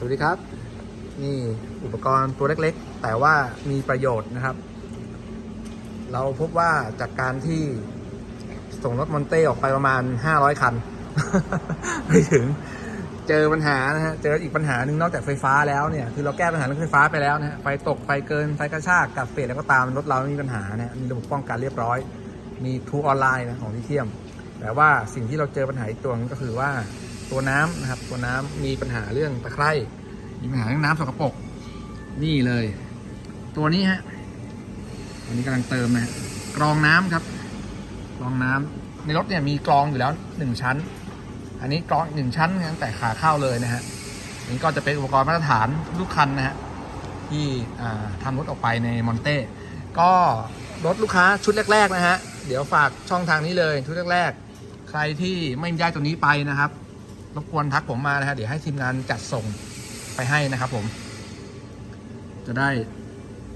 สวัสดีครับ นี่อุปกรณ์ตัวเล็กๆ แต่ว่ามีประโยชน์นะครับ เราพบว่าจากการที่ส่งรถมอนเต้ออกไปประมาณ 500 คันไปถึงเจอปัญหานะฮะเจออีกปัญหาหนึ่งนอกจากไฟฟ้าแล้วเนี่ยคือเราแก้ปัญหาเรื่องไฟฟ้าไปแล้วนะฮะไฟตกไฟเกินไฟกระชากกับเฟสแล้วก็ตามรถเราไม่มีปัญหาเนะฮะมีระบบป้องกันเรียบร้อย มีทูออนไลน์นะของลิเทียม แต่ว่าสิ่งที่เราเจอปัญหาอีกตัวนึงก็คือว่า ตัวน้ำนะครับ ตัวน้ำมีปัญหาเรื่องตะไคร่มีปัญหาเรื่องน้ำสกปรกนี่เลย ตัวนี้ฮะอันนี้กำลังเติมนะกรองน้ำครับ กรองน้ำในรถเนี่ยมีกรองอยู่แล้วหนึ่งชั้น อันนี้กรองอีกหนึ่งชั้นตั้งแต่ขาเข้าเลยนะฮะอันนี้ก็จะเป็นอุปกรณ์มาตรฐานทุกคันนะฮะที่อ่าทำรถออกไปในมอนเต้ก็รถลูกค้าชุดแรก ๆ นะฮะ เดี๋ยวฝากช่องทางนี้เลยชุดแรก ๆ ใครที่ไม่ได้ตัวนี้ไปนะครับ รบกวนทักผมมานะฮะเดี๋ยวให้ทีมงานจัดส่งไปให้นะครับ ผม จะได้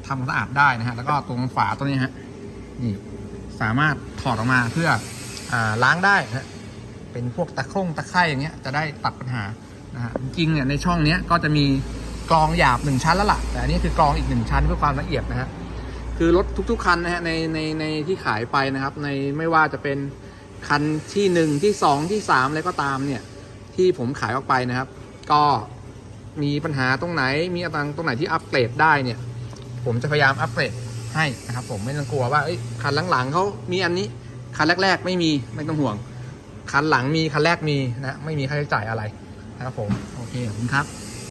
ทำความสะอาดได้นะฮะแล้วก็ตรงฝาตัวนี้ฮะนี่สามารถถอดออกมาเพื่ออล้างได้นะฮะเป็นพวกตะคร่งตะไคร่อย่างเงี้ยจะได้ตัดปัญหานะฮะจริงเนี่ยในช่องเนี้ยก็จะมีกรองหยาบหนึ่งชั้นแล้วล่ะ แต่อันนี้คือกรองอีกหนึ่งชั้นเพื่อความละเอียดนะฮะคือรถทุก ๆ คันนะฮะในในในที่ขายไปนะครับ ในไม่ว่าจะเป็นคันที่หนึ่งที่สองที่สามอะไรก็ตามเนี่ย ที่ผมขายออกไปนะครับ ก็มีปัญหาตรงไหนมีอะไรตรงไหนที่อัปเกรดได้เนี่ย ผมจะพยายามอัปเกรดให้นะครับ ผมไม่ต้องกลัวว่าคันหลังๆเขามีอันนี้คันแรก ๆ ไม่มีไม่ต้องห่วงคันหลังมีคันแรกมีนะไม่มีค่าใช้จ่ายอะไรนะครับผมโอเคขอบคุณครับ